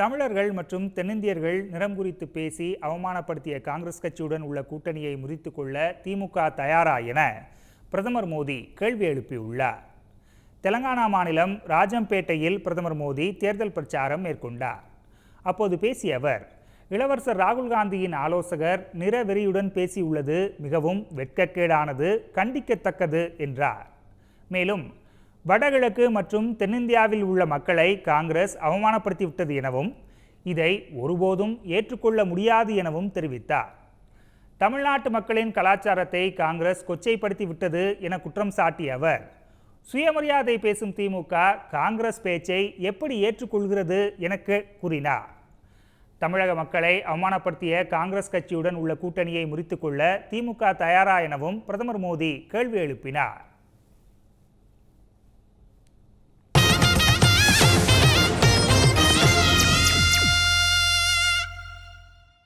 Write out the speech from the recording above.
தமிழர்கள் மற்றும் தென்னிந்தியர்கள் நிறம் குறித்து பேசி அவமானப்படுத்திய காங்கிரஸ் கட்சியுடன் உள்ள கூட்டணியை முறித்து கொள்ள திமுக தயாரா என பிரதமர் மோடி கேள்வி எழுப்பியுள்ளார். தெலங்கானா மாநிலம் ராஜம்பேட்டையில் பிரதமர் மோடி தேர்தல் பிரச்சாரம் மேற்கொண்டார். அப்போது பேசிய அவர் இளவரசர் ராகுல் காந்தியின் ஆலோசகர் நிறவெறியுடன் பேசியுள்ளது மிகவும் வெட்கக்கேடானது கண்டிக்கத்தக்கது என்றார். மேலும் வடகிழக்கு மற்றும் தென்னிந்தியாவில் உள்ள மக்களை காங்கிரஸ் அவமானப்படுத்திவிட்டது எனவும் இதை ஒருபோதும் ஏற்றுக்கொள்ள முடியாது எனவும் தெரிவித்தார். தமிழ்நாட்டு மக்களின் கலாச்சாரத்தை காங்கிரஸ் கொச்சைப்படுத்தி விட்டது என குற்றம் சாட்டிய அவர் சுயமரியாதை பேசும் திமுக காங்கிரஸ் பேச்சை எப்படி ஏற்றுக்கொள்கிறது எனக்கு கூறினார். தமிழக மக்களை அவமானப்படுத்திய காங்கிரஸ் கட்சியுடன் உள்ள கூட்டணியை முறித்துக்கொள்ள திமுக தயாரா எனவும் பிரதமர் மோடி கேள்வி எழுப்பினார்.